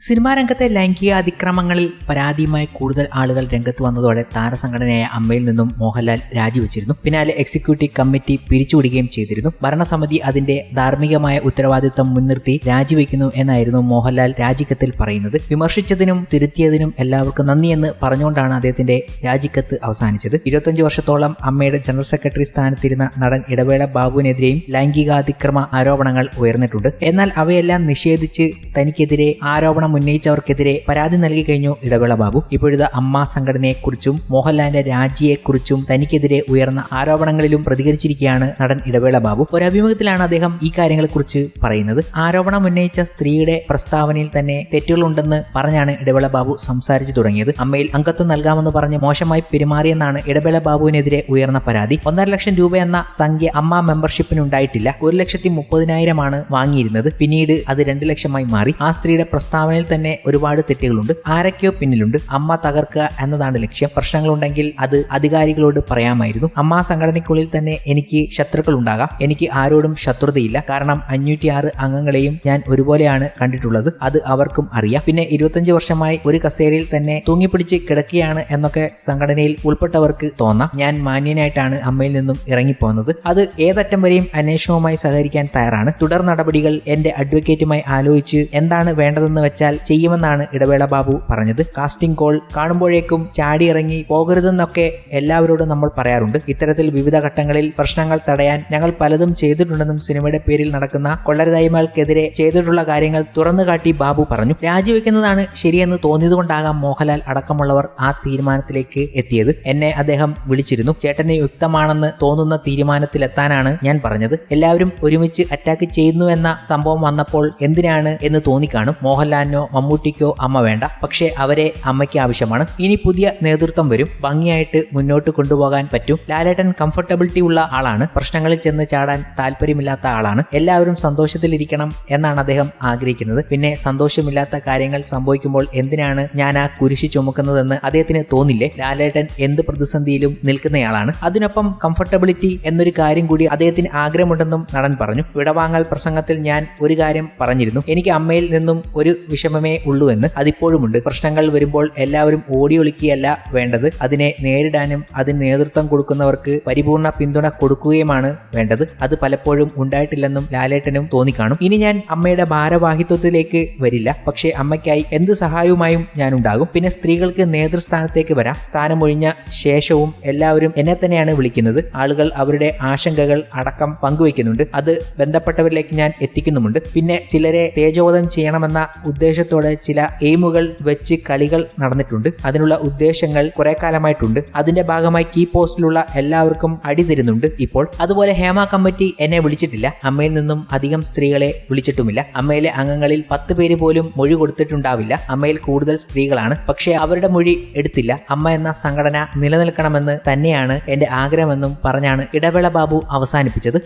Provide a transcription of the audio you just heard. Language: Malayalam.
സിനിമാ രംഗത്തെ ലൈംഗിക അതിക്രമങ്ങളിൽ പരാതിയുമായി കൂടുതൽ ആളുകൾ രംഗത്ത് വന്നതോടെ താരസംഘടനയായ അമ്മയിൽ നിന്നും മോഹൻലാൽ രാജിവെച്ചിരുന്നു. പിന്നാലെ എക്സിക്യൂട്ടീവ് കമ്മിറ്റി പിരിച്ചുവിടുകയും ചെയ്തിരുന്നു. ഭരണസമിതി അതിന്റെ ധാർമ്മികമായ ഉത്തരവാദിത്തം മുൻനിർത്തി രാജിവെക്കുന്നു എന്നായിരുന്നു മോഹൻലാൽ രാജിക്കത്തിൽ പറയുന്നത്. വിമർശിച്ചതിനും തിരുത്തിയതിനും എല്ലാവർക്കും നന്ദിയെന്ന് പറഞ്ഞുകൊണ്ടാണ് അദ്ദേഹത്തിന്റെ രാജിക്കത്ത് അവസാനിച്ചത്. ഇരുപത്തഞ്ച് വർഷത്തോളം അമ്മയുടെ ജനറൽ സെക്രട്ടറി സ്ഥാനത്തിരുന്ന നടൻ ഇടവേള ബാബുവിനെതിരെയും ലൈംഗികാതിക്രമ ആരോപണങ്ങൾ ഉയർന്നിട്ടുണ്ട്. എന്നാൽ അവയെല്ലാം നിഷേധിച്ച് തനിക്കെതിരെ ആരോപണം ഉന്നയിച്ചവർക്കെതിരെ പരാതി നൽകി കഴിഞ്ഞു ഇടവേള ബാബു. ഇപ്പോഴത്തെ അമ്മ സംഘടനയെക്കുറിച്ചും മോഹൻലാലിന്റെ രാജിയെക്കുറിച്ചും തനിക്കെതിരെ ഉയർന്ന ആരോപണങ്ങളിലും പ്രതികരിച്ചിരിക്കുകയാണ് നടൻ ഇടവേള ബാബു. ഒരു അഭിമുഖത്തിലാണ് അദ്ദേഹം ഈ കാര്യങ്ങളെക്കുറിച്ച് പറയുന്നത്. ആരോപണം ഉന്നയിച്ച സ്ത്രീയുടെ പ്രസ്താവനയിൽ തന്നെ തെറ്റുകളുണ്ടെന്ന് പറഞ്ഞാണ് ഇടവേള ബാബു സംസാരിച്ചു തുടങ്ങിയത്. അമ്മയിൽ അംഗത്വം നൽകാമെന്ന് പറഞ്ഞ് മോശമായി പെരുമാറിയെന്നാണ് ഇടവേള ബാബുവിനെതിരെ ഉയർന്ന പരാതി. ഒന്നര ലക്ഷം രൂപ എന്ന സംഖ്യ അമ്മ മെമ്പർഷിപ്പിന് ഉണ്ടായിട്ടില്ല ഒരു ലക്ഷത്തി മുപ്പതിനായിരമാണ് വാങ്ങിയിരുന്നത്. പിന്നീട് അത് രണ്ട് ലക്ഷമായി മാറി. ആ സ്ത്രീയുടെ പ്രസ്താവനയിൽ തന്നെ ഒരുപാട് തെറ്റുകളുണ്ട്. ആരൊക്കെയോ പിന്നിലുണ്ട്. അമ്മ തകർക്കുക എന്നതാണ് ലക്ഷ്യം. പ്രശ്നങ്ങളുണ്ടെങ്കിൽ അത് അധികാരികളോട് പറയാമായിരുന്നു. അമ്മ സംഘടനയ്ക്കുള്ളിൽ തന്നെ എനിക്ക് ശത്രുക്കൾ ഉണ്ടാകാം. എനിക്ക് ആരോടും ശത്രുതയില്ല. കാരണം അഞ്ഞൂറ്റിയാറ് അംഗങ്ങളെയും ഞാൻ ഒരുപോലെയാണ് കണ്ടിട്ടുള്ളത്. അത് അവർക്കും അറിയാം. പിന്നെ ഇരുപത്തഞ്ച് വർഷമായി ഒരു കസേരയിൽ തന്നെ തൂങ്ങിപ്പിടിച്ച് കിടക്കുകയാണ് എന്നൊക്കെ സംഘടനയിൽ ഉൾപ്പെട്ടവർക്ക് തോന്നാം. ഞാൻ മാന്യനായിട്ടാണ് അമ്മയിൽ നിന്നും ഇറങ്ങിപ്പോകുന്നത്. അത് ഏതറ്റം വരെയും അന്വേഷണവുമായി സഹകരിക്കാൻ തയ്യാറാണ്. തുടർ നടപടികൾ എന്റെ അഡ്വക്കേറ്റുമായി ആലോചിച്ച് എന്താണ് വേണ്ടതെന്ന് വെച്ചാൽ ചെയ്യുമെന്നാണ് ഇടവേള ബാബു പറഞ്ഞത്. കാസ്റ്റിംഗ് കോൾ കാണുമ്പോഴേക്കും ചാടി ഇറങ്ങി പോകരുതെന്നൊക്കെ എല്ലാവരോടും നമ്മൾ പറയാറുണ്ട്. ഇത്തരത്തിൽ വിവിധ ഘട്ടങ്ങളിൽ പ്രശ്നങ്ങൾ തടയാൻ ഞങ്ങൾ പലതും ചെയ്തിട്ടുണ്ടെന്നും സിനിമയുടെ പേരിൽ നടക്കുന്ന കൊള്ളരുതായ്മകൾക്കെതിരെ ചെയ്തിട്ടുള്ള കാര്യങ്ങൾ തുറന്നു കാട്ടി ബാബു പറഞ്ഞു. രാജിവെക്കുന്നതാണ് ശരിയെന്ന് തോന്നിയതുകൊണ്ടാകാം മോഹൻലാൽ അടക്കമുള്ളവർ ആ തീരുമാനത്തിലേക്ക് എത്തിയത്. എന്നെ അദ്ദേഹം വിളിച്ചിരുന്നു. ചേട്ടന് യുക്തമാണെന്ന് തോന്നുന്ന തീരുമാനത്തിലെത്താനാണ് ഞാൻ പറഞ്ഞത്. എല്ലാവരും ഒരുമിച്ച് അറ്റാക്ക് ചെയ്യുന്നു എന്ന സംഭവം വന്നപ്പോൾ എന്തിനാണ് എന്ന് തോന്നിക്കാണും. മോഹൻലാലിനോ മമ്മൂട്ടിക്കോ അമ്മ വേണ്ട. പക്ഷേ അവരെ അമ്മയ്ക്ക് ആവശ്യമാണ്. ഇനി പുതിയ നേതൃത്വം വരും. ഭംഗിയായിട്ട് മുന്നോട്ട് കൊണ്ടുപോകാൻ പറ്റും. ലാലേട്ടൻ കംഫർട്ടബിലിറ്റി ഉള്ള ആളാണ്. പ്രശ്നങ്ങളിൽ ചെന്ന് ചാടാൻ താല്പര്യമില്ലാത്ത ആളാണ്. എല്ലാവരും സന്തോഷത്തിലിരിക്കണം എന്നാണ് അദ്ദേഹം ആഗ്രഹിക്കുന്നത്. പിന്നെ സന്തോഷമില്ലാത്ത കാര്യങ്ങൾ സംഭവിക്കുമ്പോൾ എന്തിനാണ് ഞാൻ ആ കുരിശി ചുമക്കുന്നതെന്ന് അദ്ദേഹത്തിന് തോന്നില്ലേ? ലാലേട്ടൻ എന്ത് പ്രതിസന്ധിയിലും നിൽക്കുന്നയാളാണ്. അതിനൊപ്പം കംഫർട്ടബിലിറ്റി എന്നൊരു കാര്യം കൂടി അദ്ദേഹത്തിന് ആഗ്രഹമുണ്ടെന്നും നടൻ പറഞ്ഞു. വിടവാങ്ങൽ പ്രസംഗത്തിൽ ഞാൻ ഒരു കാര്യം പറഞ്ഞിരുന്നു. എനിക്ക് അമ്മയിൽ നിന്നും ഒരു വിഷമമേ ഉള്ളൂ എന്ന് അതിപ്പോഴുമുണ്ട്. പ്രശ്നങ്ങൾ വരുമ്പോൾ എല്ലാവരും ഓടി ഒളിക്കുകയല്ല വേണ്ടത്. അതിനെ നേരിടാനും അതിന് നേതൃത്വം കൊടുക്കുന്നവർക്ക് പരിപൂർണ പിന്തുണ കൊടുക്കുകയുമാണ് വേണ്ടത്. അത് പലപ്പോഴും ഉണ്ടായിട്ടില്ലെന്നും ലാലേട്ടനും തോന്നിക്കാണും. ഇനി ഞാൻ അമ്മയുടെ ഭാരവാഹിത്വത്തിലേക്ക് വരില്ല. പക്ഷേ അമ്മയ്ക്കായി എന്ത് സഹായവുമായും ഞാൻ ഉണ്ടാകും പിന്നെ സ്ത്രീകൾക്ക് നേതൃസ്ഥാനത്തേക്ക് വരാം. സ്ഥാനമൊഴിഞ്ഞ ശേഷവും എല്ലാവരും എന്നെ തന്നെയാണ് വിളിക്കുന്നത്. ആളുകൾ അവരുടെ ആശങ്കകൾ അടക്കം പങ്കുവയ്ക്കുന്നുണ്ട്. അത് ബന്ധപ്പെട്ടവരിലേക്ക് ഞാൻ എത്തിക്കുന്നുമുണ്ട്. പിന്നെ ചിലരെ തേജോധം ചെയ്യണമെന്ന ഉദ്ദേശത്തോടെ ചില എയിമുകൾ വെച്ച് കളികൾ നടന്നിട്ടുണ്ട്. അതിനുള്ള ഉദ്ദേശങ്ങൾ കുറെ കാലമായിട്ടുണ്ട് അതിന്റെ ഭാഗമായി കീ പോസ്റ്റിലുള്ള എല്ലാവർക്കും അടി തരുന്നുണ്ട് ഇപ്പോൾ. അതുപോലെ ഹേമ കമ്മിറ്റി എന്നെ വിളിച്ചിട്ടില്ല. അമ്മയിൽ നിന്നും അധികം സ്ത്രീകളെ വിളിച്ചിട്ടുമില്ല. അമ്മയിലെ അംഗങ്ങളിൽ പത്ത് പേര് പോലും മൊഴി കൊടുത്തിട്ടുണ്ടാവില്ല. അമ്മയിൽ കൂടുതൽ സ്ത്രീകളാണ്. പക്ഷേ അവരുടെ മൊഴി എടുത്തില്ല. അമ്മ എന്ന സംഘടന നിലനിൽക്കണമെന്ന് തന്നെയാണ് എന്റെ ആഗ്രഹമെന്നും പറഞ്ഞാണ് ഇടവേള ബാബു അവസാനിപ്പിച്ചത്.